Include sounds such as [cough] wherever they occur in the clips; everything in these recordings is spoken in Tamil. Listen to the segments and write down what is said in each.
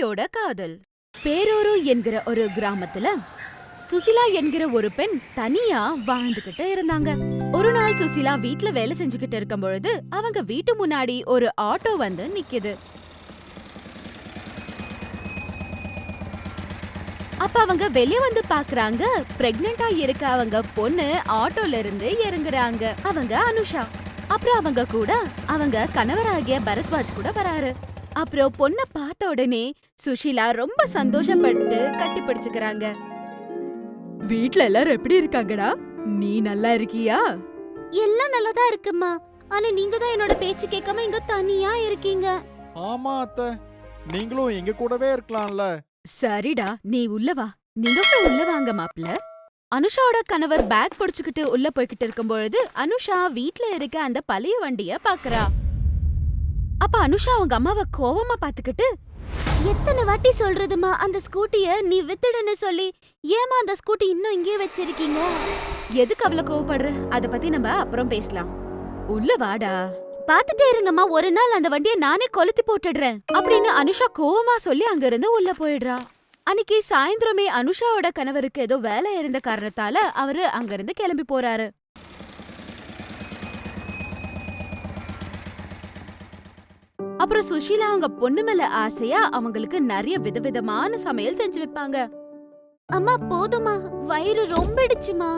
பேயோட காதல். பேரூரு என்கிற ஒரு கிராமத்துல சுசிலா என்கிற ஒரு பெண் தனியா வாழ்ந்துகிட்டு இருந்தாங்க. ஒரு நாள் சுசிலா வீட்ல வேலை செஞ்சுகிட்டு இருக்கும் பொழுது அவங்க வீட்டு முன்னாடி ஒரு ஆட்டோ வந்து நிக்குது. அப்ப அவங்க வெளிய வந்து பாக்குறாங்க. பிரெக்னெண்டா இருக்க அவங்க பொண்ணு ஆட்டோல இருந்து இறங்குறாங்க. அவங்க அனுஷா. அப்புறம் அவங்க கூட அவங்க கணவராகிய பரத்வாஜ் கூட வராரு. அப்புறம் பொண்ண பார்த்த உடனே சுஷிலா ரொம்ப சந்தோஷப்பட்டு கட்டி பிடிச்சுக்கிறாங்க. வீட்ல எல்லாரும் எப்படி இருக்காங்கடா? நீ நல்லா இருக்கியா? எல்லாம் நல்லதா இருக்குமா? ஆனா நீங்க தான் என்னோட பேச்சு கேட்காம இங்க தனியா இருக்கீங்க. ஆமா அத்தை. நீங்களும் எங்க கூடவே இருக்கலாம்ல. சரிடா நீ உள்ள வா. நீங்க கூட உள்ள வாங்க மாப்ள அனுஷாவோட கணவர் பேக் புடிச்சுக்கிட்டு உள்ள போய்கிட்டு இருக்கும் பொழுது அனுஷா வீட்ல இருக்க அந்த பழைய வண்டிய பாக்குறா. அப்ப அனுஷா அவங்க அம்மாவை கோவமா பாத்துக்கிட்டு எத்தனை வாட்டி சொல்றதுமா அந்த ஸ்கூட்டிய? நீ வித்துடுன்னு சொல்லி ஏமா அந்த ஸ்கூட்டி இன்னும் இங்கேயே வச்சிருக்கீங்க? எதுக்கு அவ்வளவு கோவப்படுற? அத பத்தி நம்ம அப்புறம் பேசலாம். உள்ள வாடா. பாத்துட்டே இருங்கம்மா ஒரு நாள் அந்த வண்டிய நானே கொளுத்தி போட்டுடுறேன் அப்படின்னு அனுஷா கோவமா சொல்லி அங்க இருந்து உள்ள போயிடுறா. அன்னைக்கு சாயந்தரமே அனுஷாவோட கணவருக்கு ஏதோ வேலை இருந்த காரணத்தால அவரு அங்க இருந்து கிளம்பி போறாரு. அப்புறம் சுஷீலா அவங்க பொண்ணு மேல ஆசையா அவங்களுக்கு நிறைய விதவிதமான சமையல் செஞ்சு வைப்பாங்க. அம்மா போதுமா வயிறு ரொம்பிடுச்சுமா.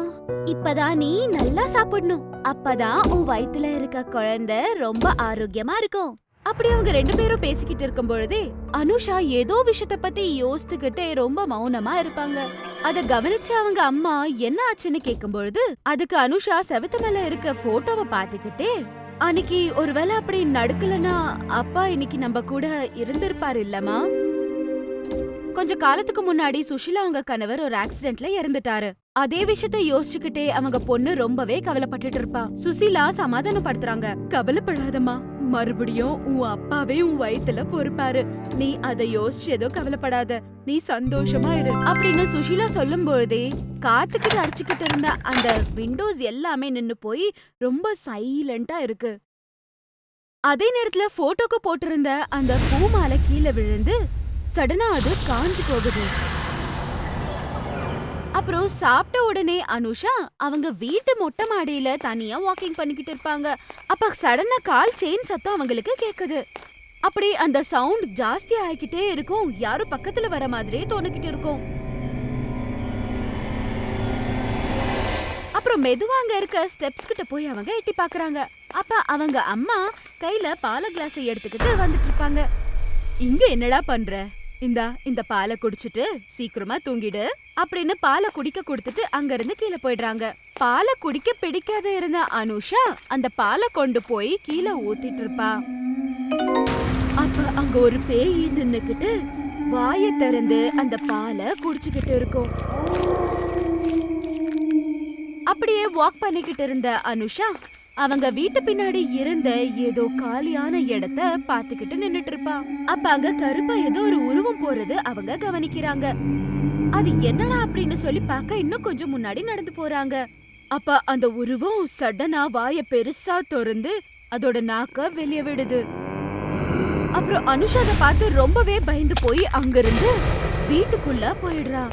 இப்பதான் நீ நல்லா சாப்பிடணும். அப்பதான் உன் வயித்துல இருக்க குழந்தை ரொம்ப ஆரோக்கியமா இருக்கும். அப்படி அவங்க ரெண்டு பேரும் பேசிக்கிட்டு இருக்கும் பொழுதே அனுஷா ஏதோ விஷயத்த பத்தி யோசித்துக்கிட்டே ரொம்ப மௌனமா இருப்பாங்க. அத கவனிச்சு அவங்க அம்மா என்ன ஆச்சுன்னு? கேட்கும் பொழுது அதுக்கு அனுஷா செவத்து மேல இருக்க போட்டோவை பாத்துக்கிட்டே அன்னைக்கு ஒருவேளை அப்படி நடக்கலனா அப்பா இன்னைக்கு நம்ம கூட இருந்திருப்பாரு இல்லம்மா? கொஞ்ச காலத்துக்கு முன்னாடி சுஷிலா அவங்க கணவர் ஒரு ஆக்சிடென்ட்ல இறந்துட்டாரு. அதே விஷயத்த யோசிச்சுக்கிட்டே அவங்க பொண்ணு ரொம்பவே கவலைப்பட்டுட்டு இருப்பா. சுசிலா சமாதானப்படுத்துறாங்க. கவலைப்படாதம்மா. மறுபடியும் உன் அப்பாவே உன் வயித்துல பொறுப்பாரு. நீ அதை யோசிச்சு ஏதோ கவலைப்படாத. நீ சந்தோஷமா இரு. அப்படின்னு சுஷீலா சொல்லும் பொழுதே காத்துக்கிட்டு அடிச்சுக்கிட்டு இருந்த அந்த விண்டோஸ் எல்லாமே நின்னு போய் ரொம்ப சைலண்டா இருக்கு. அதே நேரத்துல போட்டோக்கு போட்டிருந்த அந்த பூமாலை கீழே விழுந்து சடனா அது காஞ்சு போகுது. அப்புறம் சாப்பிட்ட உடனே அனுஷா அவங்க வீட்டு மொட்டை மாடியில தனியா வாக்கிங் பண்ணிக்கிட்டு இருப்பாங்க. அப்ப சடனா கால் செயின் சத்தம் அவங்களுக்கு கேக்குது. அப்படி அந்த சவுண்ட் ஜாஸ்தி ஆகிக்கிட்டே இருக்கும். யாரும் பக்கத்துல வர மாதிரியே தோணிக்கிட்டு இருக்கும். அப்புறம் மெதுவா அங்க இருக்க ஸ்டெப்ஸ் கிட்ட போய் அவங்க எட்டி பாக்குறாங்க. அப்ப அவங்க அம்மா கையில பால கிளாஸை எடுத்துக்கிட்டு வந்துட்டு இருப்பாங்க. இங்க என்னடா பண்ற? இந்தா இந்த பாலை குடிச்சிட்டு சீக்கிரமா தூங்கிடு அப்படின்னு பாலை குடிக்க கொடுத்துட்டு அங்க இருந்து கீழே போயிடுறாங்க. பாலை குடிக்க பிடிக்காத இருந்த அனுஷா அந்த பாலை கொண்டு போய் கீழே ஊத்திட்டு இருப்பா. அப்ப அங்க ஒரு பேய் நின்னுக்கிட்டு வாய திறந்து அந்த பாலை குடிச்சுக்கிட்டு இருக்கும். அப்படியே வாக் பண்ணிக்கிட்டு இருந்த அனுஷா அவங்க வீட்டு பின்னாடி இருந்த ஏதோ காலியான இடத்த பாத்துக்கிட்டு நின்னுட்டு இருப்பா அப்ப அங்க கருப்பா ஏதோ ஒரு உருவம் போறது அவங்க கவனிக்கிறாங்க. அது என்னடா அப்படின்னு சொல்லி பார்க்க இன்னும் கொஞ்சம் முன்னாடி நடந்து போறாங்க. அப்ப அந்த உருவம் சடனா வாய பெருசா திறந்து அதோட நாக்க வெளிய விடுது. அப்புறம் அனுஷா அதை பார்த்து ரொம்பவே பயந்து போய் அங்கிருந்து வீட்டுக்குள்ள போயிடுறா.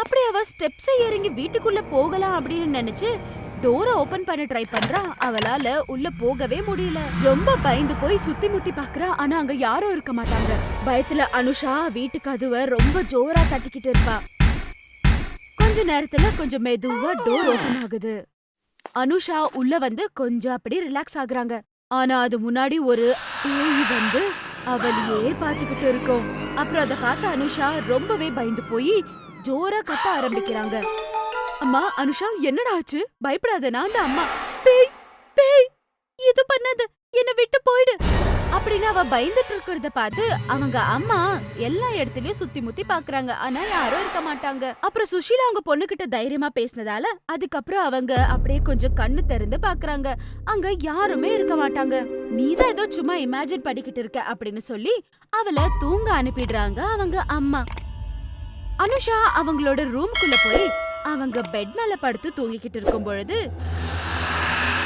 அப்படி அவ ஸ்டெப்ஸ் இறங்கி வீட்டுக்குள்ள போகலாம் அப்படின்னு நினைச்சு டோரை ஓபன் பண்ண ட்ரை பண்றா அவளால உள்ள போகவே முடியல. ரொம்ப பயந்து போய் சுத்தி முத்தி பாக்குறா ஆனா அங்க யாரும் இருக்க மாட்டாங்க. பயத்துல அனுஷா வீட்டு கதுவை ரொம்ப ஜோரா தட்டிக்கிட்டு இருப்பா. கொஞ்ச நேரத்துல கொஞ்சம் மெதுவா டோர் ஓபன் ஆகுது. அனுஷா உள்ள வந்து கொஞ்சம் அப்படி ரிலாக்ஸ் ஆகுறாங்க. ஆனா அது முன்னாடி ஒரு பேய் வந்து அவளையே பாத்துக்கிட்டு இருக்கும். அப்புறம் அதை பார்த்த அனுஷா ரொம்பவே பயந்து போய் ஜோரா கத்த ஆரம்பிக்கிறாங்க. அம்மா அனுஷா என்னடா ஆச்சு? பயப்படாத நான் தான் அம்மா. பேய் பேய் இது பண்ணாத என்ன விட்டு போயிடு. அப்படின்னு அவ பயந்துட்டு இருக்கிறத பார்த்து அவங்க அம்மா எல்லா இடத்துலயும் சுத்தி முத்தி பாக்குறாங்க. ஆனா யாரும் இருக்க மாட்டாங்க. அப்புறம் சுஷீலா அவங்க பொண்ணுகிட்ட தைரியமா பேசினதால அதுக்கப்புறம் அவங்க அப்படியே கொஞ்சம் கண்ணு திறந்து பாக்குறாங்க. அங்க யாருமே இருக்க மாட்டாங்க. நீதான் ஏதோ சும்மா இமேஜின் பண்ணிக்கிட்டு இருக்க அப்படின்னு சொல்லி அவளை தூங்க அனுப்பிடுறாங்க அவங்க அம்மா. அனுஷா அவங்களோட ரூம்குள்ள போய் அவங்க பெட் மேல படுத்து தூங்கிக்கிட்டு இருக்கும் பொழுது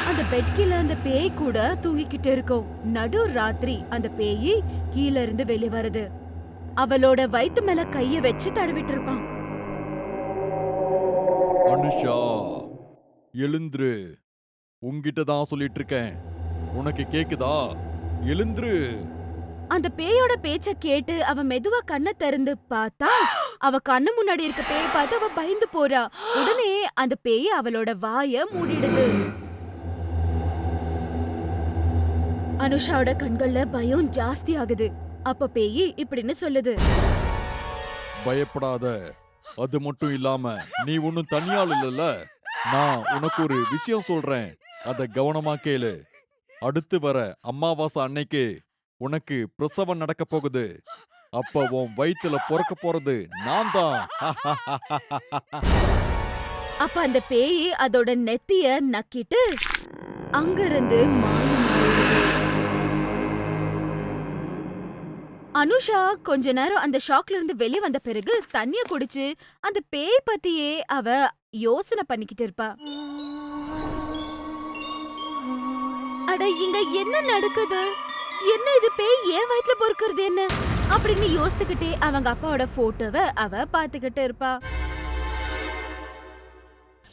அந்த பெட் கீழ அந்த பேய் கூட தூங்கிக்கிட்டு இருக்கும். நடு ராத்திரி அந்த பேய் கீழ இருந்து வெளிய வருது. அவளோட வயித்து மேல கைய வச்சு தடவிட்டு இருப்பான். அனுஷா எழுந்துரு. உன்கிட்ட தான் சொல்லிட்டு இருக்கேன். உனக்கு கேக்குதா? எழுந்துரு. அந்த பேயோட பேச்ச கேட்டு அவ மெதுவா கண்ணை திறந்து பார்த்தா அவ கண்ணு முன்னாடி இருக்க பேய பார்த்து அவ பயந்து போறா. உடனே அந்த பேய் அவளோட வாய மூடிடுது. அனுஷாவோட கண்கள்ல பயம் ஜாஸ்தி ஆகுது. அப்ப பேயி இப்படின்னு சொல்லுது. பயப்படாத. அது மட்டும் இல்லாம நீ ஒன்னும் தனியாள் இல்லல்ல. நான் உனக்கு ஒரு விஷயம் சொல்றேன். அத கவனமா கேளு. அடுத்து வர அமாவாசை அன்னைக்கு உனக்கு பிரசவம் நடக்க போகுது. அப்ப உன் வயித்துல பொறக்க போறது நான் தான் [laughs] அப்ப அந்த பேய் அதோட நெத்திய நக்கிட்டு அங்கிருந்து அனுஷா கொஞ்ச நேரம் அந்த ஷாக்ல இருந்து வெளியே வந்த பிறகு தண்ணிய குடிச்சு அந்த பேய் பத்தியே அவ யோசனை பண்ணிக்கிட்டு இருப்பா. அட இங்க என்ன நடக்குது? என்ன இது பேய்? ஏன் வயித்துல பொறுக்கிறது என்ன? அப்படின்னு யோசித்துக்கிட்டே அவங்க அப்பாவோட போட்டோவை அவ பார்த்துக்கிட்டு இருப்பா.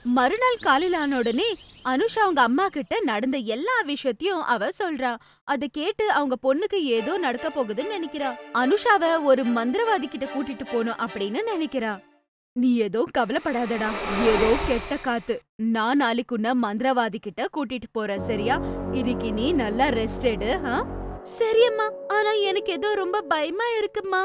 மறுநாள் காலையில் ஆன உடனே அனுஷா அவங்க அம்மா கிட்ட நடந்த எல்லா விஷயத்தையும் அவ சொல்றா. அதை கேட்டு அவங்க பொண்ணுக்கு ஏதோ நடக்க போகுதுன்னு நினைக்கிறா. அனுஷாவ ஒரு மந்திரவாதி கிட்ட கூட்டிட்டு போகணும் அப்படின்னு நினைக்கிறா. நீ ஏதோ கவலைப்படாதடா. ஏதோ கெட்ட காத்து. நான் நாளைக்குன்ன மந்திரவாதி கிட்ட கூட்டிட்டு போறேன். சரியா? இன்னைக்கு நீ நல்லா ரெஸ்ட் எடு. ஆ? சரியம்மா ஆனா எனக்கு ஏதோ ரொம்ப பயமா இருக்குமா?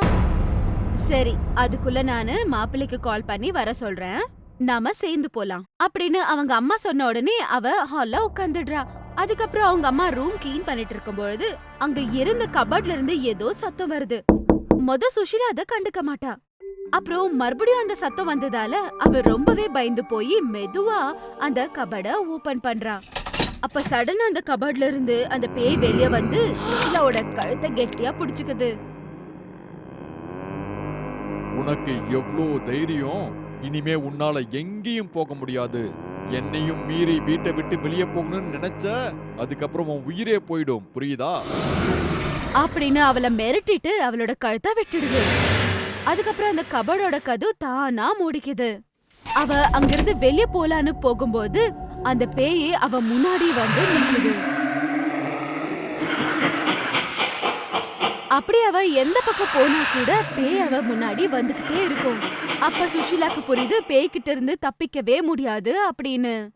சரி அதுக்குள்ள நானு மாப்பிள்ளைக்கு கால் பண்ணி வர சொல்றேன். நாம சேர்ந்து போலாம். அப்படின்னு அவங்க அம்மா சொன்ன உடனே அவ ஹால்ல உட்காந்துடுறா அதுக்கப்புறம் அவங்க அம்மா ரூம் க்ளீன் பண்ணிட்டு இருக்கும்பொழுது அங்க இருந்த கபட்ல இருந்து ஏதோ சத்தம் வருது. மொத சுஷிலா அதை கண்டுக்க மாட்டா. அப்புறம் மறுபடியும் அந்த சத்தம் வந்ததால அவ ரொம்பவே பயந்து போய் மெதுவா அந்த கபட ஓபன் பண்றா. அப்ப சடனா அந்த கபட்ல இருந்து அந்த பேய் வெளிய வந்து சுஷிலாவோட கழுத்தை கெட்டியா புடிச்சுக்குது. உனக்கு எவ்ளோ தைரியம்? இனிமே உன்னால எங்கேயும் போக முடியாது. என்னையும் மீறி வீட்டை விட்டு வெளியே போகணும்னு நினைச்ச அதுக்கப்புறம் உன் உயிரே போயிடும். புரியுதா? அப்படின்னு அவளை மிரட்டிட்டு அவளோட கழுத்தை விட்டுடுது. அதுக்கப்புறம் அந்த கபடோட கது தானா மூடிக்குது. அவ அங்கிருந்து வெளிய போலான்னு போகும்போது அந்த பேய் அவ முன்னாடி வந்து நிக்குது. அப்படி அவ எந்த பக்கம் போனா கூட பேய் அவ முன்னாடி வந்துகிட்டே இருக்கும். அப்ப சுஷிலாக்கு புரியுது பேய் கிட்ட இருந்து தப்பிக்கவே முடியாது அப்படின்னு.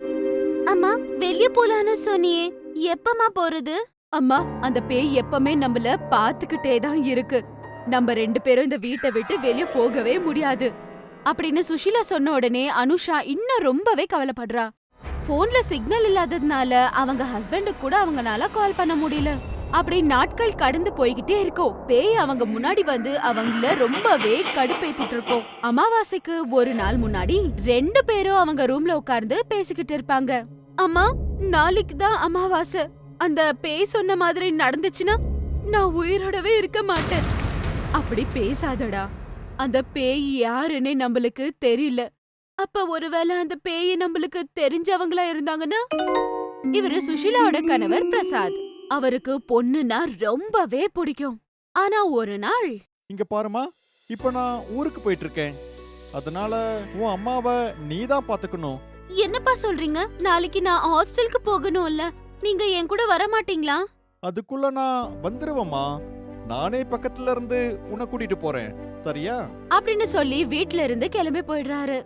அம்மா வெளிய போலான்னு சொன்னியே. எப்பமா போறது? அம்மா அந்த பேய் எப்பவுமே நம்மள பாத்துக்கிட்டே தான் இருக்கு. நம்ம ரெண்டு பேரும் இந்த வீட்டை விட்டு வெளிய போகவே முடியாது. அப்படின்னு சுஷிலா சொன்ன உடனே அனுஷா இன்னும் ரொம்பவே கவலைப்படுறா. போன்ல சிக்னல் இல்லாததுனால அவங்க ஹஸ்பண்டுக்கு கூட அவங்கனால கால் பண்ண முடியல. அப்படி நாட்கள் கடந்து போய்கிட்டே இருக்கோம். பேய் அவங்க முன்னாடி வந்து அவங்கள ரொம்பவே கடுப்பேத்திட்டு இருக்கோம். அமாவாசைக்கு ஒரு நாள் முன்னாடி ரெண்டு பேரும் அவங்க ரூம்ல உட்கார்ந்து பேசிக்கிட்டு இருப்பாங்க. அம்மா நாளைக்கு தான் அமாவாசை. அந்த பேய் சொன்ன மாதிரி நடந்துச்சுன்னா நான் உயிரோடவே இருக்க மாட்டேன். அப்படி பேசாதடா. அந்த பேய் யாருன்னு நம்மளுக்கு தெரியல. அப்ப ஒருவேளை அந்த பேய் நம்மளுக்கு தெரிஞ்சவங்களா இருந்தாங்கன்னா? இவரு சுஷிலாவோட கணவர் பிரசாத். அவருக்கு பொண்ணுனா ரொம்பவே பிடிக்கும். ஆனா ஒரு நாள் இங்க பாருமா இப்ப நான் ஊருக்கு போயிட்டு இருக்கேன் அதனால உன் அம்மாவை நீ தான் பாத்துக்கணும். என்னப்பா சொல்றீங்க? நாளைக்கு நான் ஹாஸ்டலுக்கு போகணும்ல. நீங்க என் கூட வர மாட்டீங்களா அதுக்குள்ள நான் வந்துருவேம்மா. நானே பக்கத்துல இருந்து உன்னை கூட்டிட்டு போறேன். சரியா? அப்படின்னு சொல்லி வீட்ல இருந்து கிளம்பி போயிடுறாரு.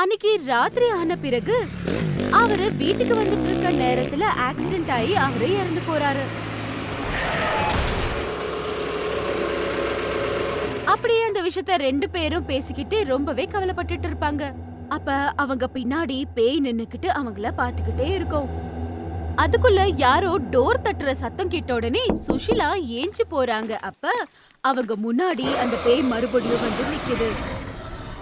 அன்னைக்கு ராத்திரி ஆன பிறகு அவரு வீட்டுக்கு வந்துட்டு இருக்க நேரத்துல ஆக்சிடென்ட் ஆகி அவரே இறந்து போறாரு. அப்படியே அந்த விஷயத்த ரெண்டு பேரும் பேசிக்கிட்டு ரொம்பவே கவலைப்பட்டுட்டு இருப்பாங்க அப்ப அவங்க பின்னாடி பேய் நின்னுக்கிட்டு அவங்கள பாத்துக்கிட்டே இருக்கும். அதுக்குள்ள யாரோ டோர் தட்டுற சத்தம் கேட்ட உடனே சுஷிலா ஏஞ்சி போறாங்க. அப்ப அவங்க முன்னாடி அந்த பேய் மறுபடியும் வந்து நிக்குது.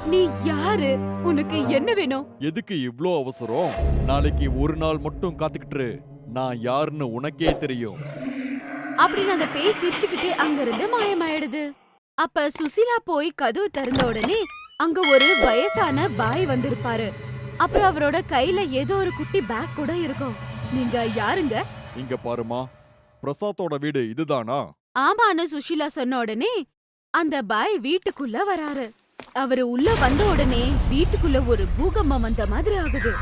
நீ யாரு? உனக்கு என்ன வேணும்? எதுக்கு இவ்ளோ அவசரம்? நாளைக்கு ஒரு நாள் மட்டும் காத்துக்கிட்டு. நான் யாருன்னு உனக்கே தெரியும். அப்படின்னு அந்த பேய் சிரிச்சுக்கிட்டே அங்கிருந்து மாயமாயிடுது. அப்ப சுசிலா போய் கதவு திறந்த உடனே அங்க ஒரு வயசான பாய் வந்திருப்பாரு. அப்புறம் அவரோட கையில ஏதோ ஒரு குட்டி பேக் கூட இருக்கும். நீங்க யாருங்க? இங்க பாருமா. பிரசாத்தோட வீடு இதுதானா? ஆமான்னு சுஷிலா சொன்ன உடனே அந்த பாய் வீட்டுக்குள்ள வராரு. அவரு உள்ள வந்த உடனே வீட்டுக்குள்ள ஒரு பூகம்பம் வந்த மாதிரி ஆகுது.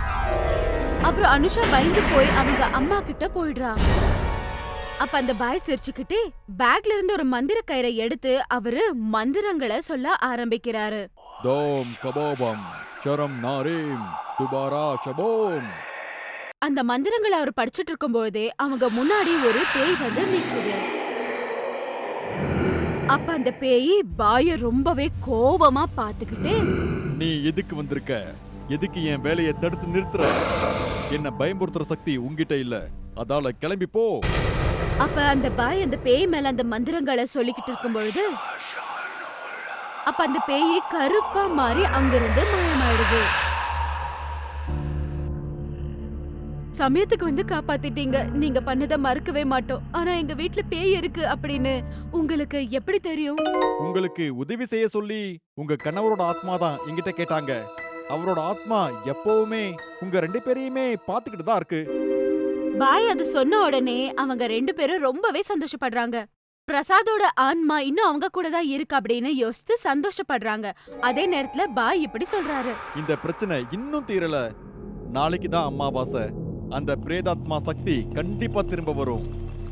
அப்புறம் அனுஷா பயந்து போய் அவங்க அம்மா கிட்ட போயிடுறா அப்ப அந்த பாய் சிரிச்சுக்கிட்டே பேக்ல இருந்து ஒரு மந்திர கயிறை எடுத்து அவரு மந்திரங்களை சொல்ல ஆரம்பிக்கிறாரு. தோம் கபோபம் ஷரம் நாரீம் துபாரா ஷபோம் அந்த மந்திரங்களை அவர் படிச்சிட்டு இருக்கும்போதே அவங்க முன்னாடி ஒரு பேய் வந்து நிக்குது. அப்ப அந்த பேய் பாய ரொம்பவே கோவமா பாத்துக்கிட்டு நீ எதுக்கு வந்திருக்க? எதுக்கு என் வேலையை தடுத்து நிறுத்துற? என்ன பயமுறுத்துற சக்தி உன்கிட்ட இல்ல. அதால கிளம்பி போ. அப்ப அந்த பாய் அந்த பேய் மேல அந்த மந்திரங்களை சொல்லிக்கிட்டு இருக்கும் பொழுது அப்ப அந்த பேய் கருப்பா மாறி அங்கிருந்து மாயமாயிடுது. சமயத்துக்கு வந்து காப்பாத்திட்டீங்க. நீங்க பண்ணத மறக்கவே மாட்டோம். ஆனா எங்க வீட்ல பேய் இருக்கு அப்படின்னு உங்களுக்கு எப்படி தெரியும்? உங்களுக்கு உதவி செய்ய சொல்லி உங்க கணவரோட ஆத்மா தான் என்கிட்ட கேட்டாங்க. அவரோட ஆத்மா எப்பவுமே உங்க ரெண்டு பேரையுமே பாத்துக்கிட்டு தான் இருக்கு. பாய் அது சொன்ன உடனே அவங்க ரெண்டு பேரும் ரொம்பவே சந்தோஷப்படுறாங்க. பிரசாதோட ஆன்மா இன்னும் அவங்க கூட தான் இருக்கு அப்படின்னு யோசித்து சந்தோஷப்படுறாங்க. அதே நேரத்துல பாய் இப்படி சொல்றாரு. இந்த பிரச்சனை இன்னும் தீரல. நாளைக்கு தான் அமாவாசை. அந்த பிரேதாத்மா சக்தி கண்டிப்பா திரும்ப வரும்.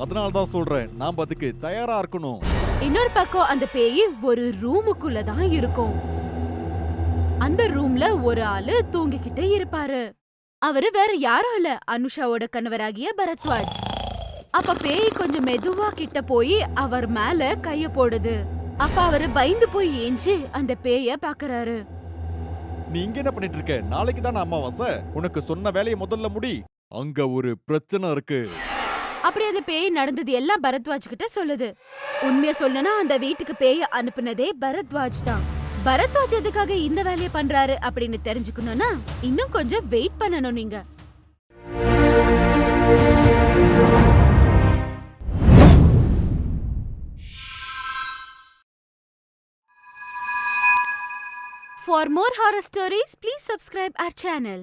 அதனால தான் சொல்றேன் நாம அதுக்கு தயாரா இருக்கணும். இன்னொரு பக்கம் அந்த பேய் ஒரு ரூமுக்குள்ள தான் இருக்கும். அந்த ரூம்ல ஒரு ஆளு தூங்கிக்கிட்டே இருப்பாரு. அவரு வேற யாரும் இல்ல அனுஷாவோட கணவராகிய பரத்வாஜ். அப்ப பேய் கொஞ்சம் மெதுவா கிட்ட போய் அவர் மேல கைய போடுது. அப்ப அவரு பயந்து போய் ஏஞ்சி அந்த பேய பாக்குறாரு. நீ இங்க என்ன பண்ணிட்டு இருக்க? நாளைக்கு தான் அமாவாசை? உனக்கு சொன்ன வேலையை முதல்ல முடி. அங்க ஒரு பிரச்சனை இருக்கு. அப்படி அந்த பேய் நடந்தது எல்லாம் பரத்வாஜ் கிட்ட சொல்லுது. உண்மையை சொல்லனா அந்த வீட்டுக்கு பேய் அனுப்புனதே பரத்வாஜ் தான். பரத்வாஜ் எதுக்காக இந்த வேலையை பண்றாரு அப்படின்னு தெரிஞ்சுக்கணும்னா இன்னும் கொஞ்சம் வெயிட் பண்ணணும் நீங்க. For more horror stories, please subscribe our channel.